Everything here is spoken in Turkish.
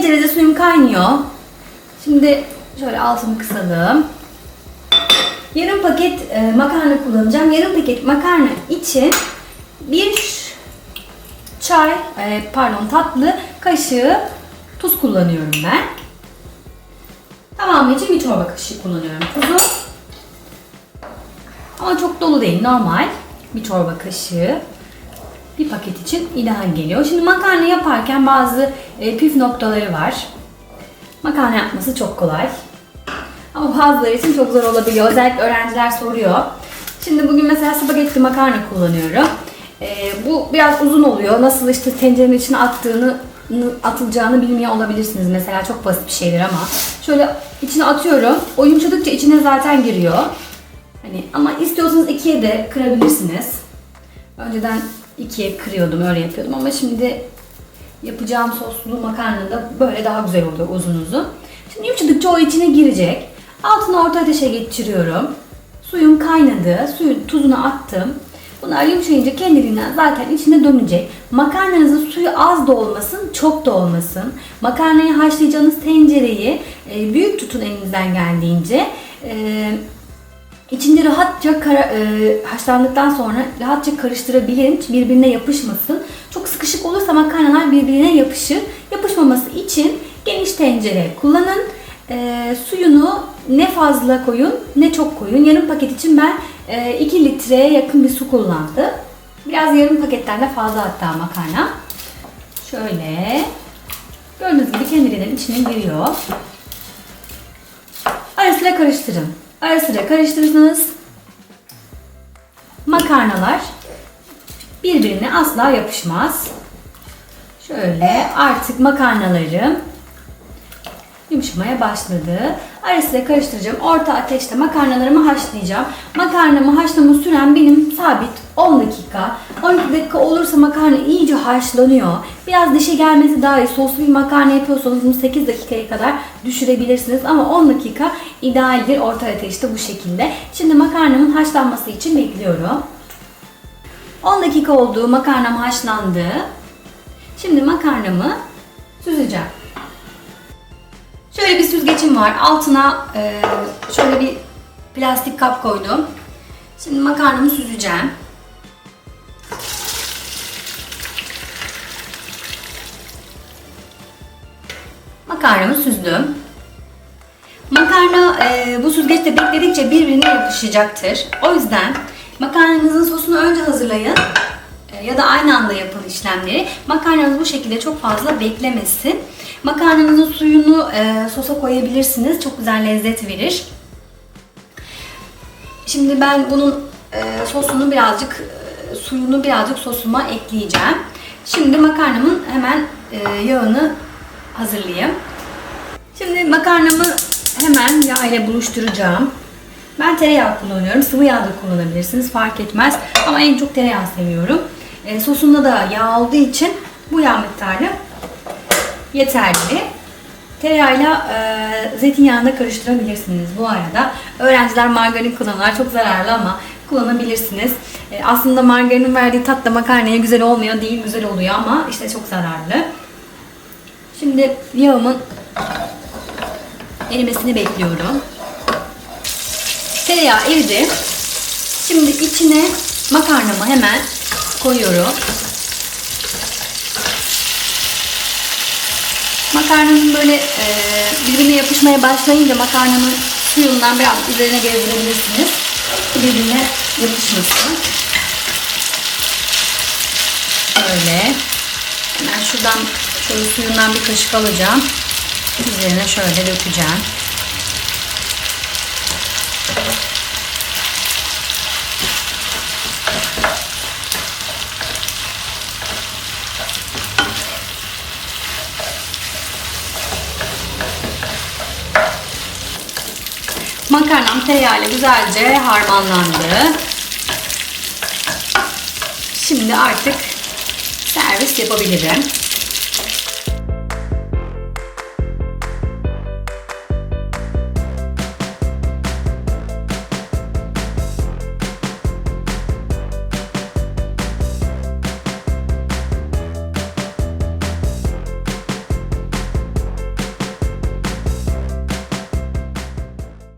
Tencerede suyum kaynıyor. Şimdi şöyle altını kısalım. Yarım paket e, makarna kullanacağım. Yarım paket makarna için bir çay, e, pardon tatlı kaşığı tuz kullanıyorum ben. Tamamı için bir çorba kaşığı kullanıyorum tuzu. Ama çok dolu değil, normal. Bir çorba kaşığı. Bir paket için ideal geliyor. Şimdi makarna yaparken bazı e, püf noktaları var. Makarna yapması çok kolay. Ama bazıları için çok zor olabiliyor. Özellikle öğrenciler soruyor. Şimdi bugün mesela spagetti makarna kullanıyorum. Ee, bu biraz uzun oluyor. Nasıl işte tencerenin içine attığını atılacağını bilmiyor olabilirsiniz. Mesela çok basit bir şeydir ama. Şöyle içine atıyorum. O yumuşadıkça içine zaten giriyor. Hani ama istiyorsanız ikiye de kırabilirsiniz. Önceden ikiye kırıyordum, öyle yapıyordum ama şimdi yapacağım soslu makarna da böyle daha güzel oluyor uzun uzun. Şimdi yumuşadıkça o içine girecek. Altını orta ateşe geçiriyorum. Suyum kaynadı. Suyun tuzunu attım. Bunlar yumuşayınca kendiliğinden zaten içine dönecek. Makarnanızın suyu az da olmasın, çok da olmasın. Makarnayı haşlayacağınız tencereyi e, büyük tutun elinizden geldiğince. E, İçinde rahatça kara, e, haşlandıktan sonra rahatça karıştırabilin. Birbirine yapışmasın. Çok sıkışık olursa makarnalar birbirine yapışır. Yapışmaması için geniş tencere kullanın. E, suyunu ne fazla koyun ne çok koyun. Yarım paket için ben e, 2 litreye yakın bir su kullandım. Biraz yarım paketten de fazla hatta makarna. Şöyle. Gördüğünüz gibi kendiliğinden içine giriyor. Ara sıra karıştırın. Ara sıra karıştırırsanız makarnalar birbirine asla yapışmaz. Şöyle artık makarnalarım yumuşamaya başladı. Ara sıra karıştıracağım. Orta ateşte makarnalarımı haşlayacağım. Makarnamı haşlama süren benim sabit 10 dakika. 12 dakika olursa makarna iyice haşlanıyor. Biraz dişe gelmesi daha iyi. Soslu bir makarna yapıyorsanız bunu 8 dakikaya kadar düşürebilirsiniz. Ama 10 dakika idealdir orta ateşte bu şekilde. Şimdi makarnamın haşlanması için bekliyorum. 10 dakika oldu. Makarnam haşlandı. Şimdi makarnamı süzeceğim. Şöyle bir süzgecim var. Altına e, şöyle bir plastik kap koydum. Şimdi makarnamı süzeceğim. Makarnamı süzdüm. Makarna e, bu süzgeçte bekledikçe birbirine yapışacaktır. O yüzden makarnanızın sosunu önce hazırlayın ya da aynı anda yapın işlemleri. Makarnanız bu şekilde çok fazla beklemesin. Makarnanızın suyunu e, sosa koyabilirsiniz. Çok güzel lezzet verir. Şimdi ben bunun e, sosunu birazcık, e, suyunu birazcık sosuma ekleyeceğim. Şimdi makarnamın hemen e, yağını hazırlayayım. Şimdi makarnamı hemen yağ ile buluşturacağım. Ben tereyağı kullanıyorum. Sıvı yağ da kullanabilirsiniz. Fark etmez. Ama en çok tereyağı seviyorum. E, sosunda da yağ olduğu için bu yağ miktarı yeterli. Tereyağıyla e, zeytinyağını da karıştırabilirsiniz bu arada. Öğrenciler margarin kullanırlar. Çok zararlı ama kullanabilirsiniz. E, aslında margarinin verdiği tat da makarnaya güzel olmuyor değil, güzel oluyor ama işte çok zararlı. Şimdi yağımın erimesini bekliyorum. Tereyağı eridi. Şimdi içine makarnamı hemen koyuyorum. Makarnanın böyle e, birbirine yapışmaya başlayınca makarnanın suyundan biraz üzerine gezdirebilirsiniz. Birbirine yapışmasın. Böyle. Hemen şuradan şöyle suyundan bir kaşık alacağım. Üzerine şöyle dökeceğim. Makarnam tereyağıyla güzelce harmanlandı. Şimdi artık servis yapabilirim.